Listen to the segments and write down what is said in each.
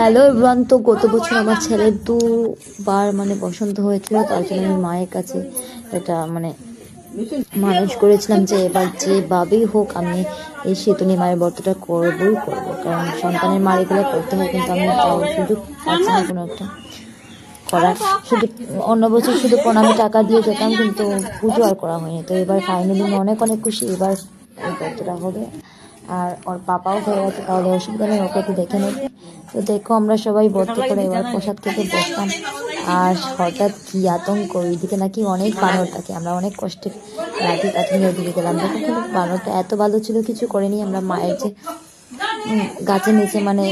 Hello everyone তো গত বছর আমার ছেলের দুবার মানে বসন্ত হয়েছিল, তার জন্য আমি মায়ের কাছে এটা মানে মানুষ করেছিলাম যে এবার যেভাবেই হোক আমি এই শীতনী মায়ের ব্রতটা করবই করব। কারণ সন্তানের মার এগুলো করতে হয়, কিন্তু আমি সুযোগ পাচ্ছি না কোনো একটা করার। শুধু অন্য বছর শুধু প্রণামী টাকা দিয়ে যেতাম, কিন্তু পুজো আর করা হয়নি। তো এবার ফাইনালি অনেক অনেক খুশি এবার এই ব্রতটা হবে। আর ওর পাপাও হয়ে গেছে তাহলে অসুবিধা নেই, ওকে একটু দেখে নেবে। তো দেখো আমরা সবাই ব্রত করে এবার প্রসাদ খেতে বসতাম আর হঠাৎ কি আতঙ্ক ওইদিকে নাকি অনেক বানর থাকে। আমরা অনেক কষ্টে কাঠি নিয়ে ওদিকে গেলাম। দেখো কিন্তু বানরটা এত ভালো ছিল কিছু করেনি। আমরা মায়ের যে উম, গাছের নিচে মানে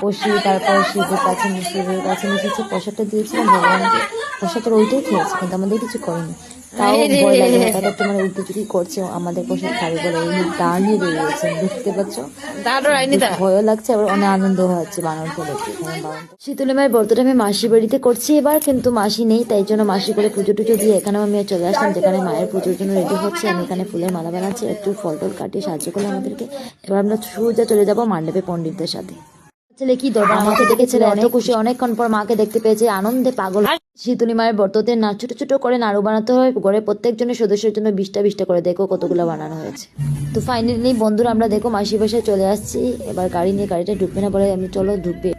পশি তারপর শিবের কাছে শিবের কাছে নিচে যে প্রসাদটা দিয়েছিলাম ভগবানকে প্রসাদটা ওইটাই খেয়েছে কিন্তু আমাদের কিছু করেনি। তাও ভয় লাগে হঠাৎ একটু মানে উল্টো করছে আমাদের প্রসাদ খাবে বলে। এই দাঁড়িয়ে রয়েছে দেখতে পাচ্ছ? ভয়ও লাগছে আবার অনেক আনন্দ হচ্ছে দেখতে এখানে মায়ের ব্রতটা আমি মাসি বাড়িতে করছি এবার কিন্তু মাসি নেই তাই জন্য মাসি করে পুজো টুজো দিয়ে এখানেও আমি চলে আসলাম। যেখানে মায়ের পুজোর জন্য রেডি হচ্ছে আমি এখানে ফুলের মালা বানাচ্ছি একটু ফল টল কাটিয়ে সাহায্য করলে আমাদেরকে। এবার আমরা সোজা চলে যাব মান্ডবে পণ্ডিতদের সাথে। ছেলে কি দরকার আমাকে দেখে ছেলে এত খুশি। অনেকক্ষণ পর মাকে দেখতে পেয়েছে আনন্দে পাগল। শীতলী মায়ের বর্ততে না ছোট ছোট করে নাড়ু বানাতে হয়। ঘরে প্রত্যেকজনের সদস্যের জন্য বিশটা বিশটা করে দেখো কতগুলো বানানো হয়েছে। তো ফাইনালি বন্ধুরা আমরা দেখো মাসি বাসায় চলে আসছি। এবার গাড়ি নিয়ে গাড়িটা ঢুকবে না বলে আমি চলো ঢুকবে।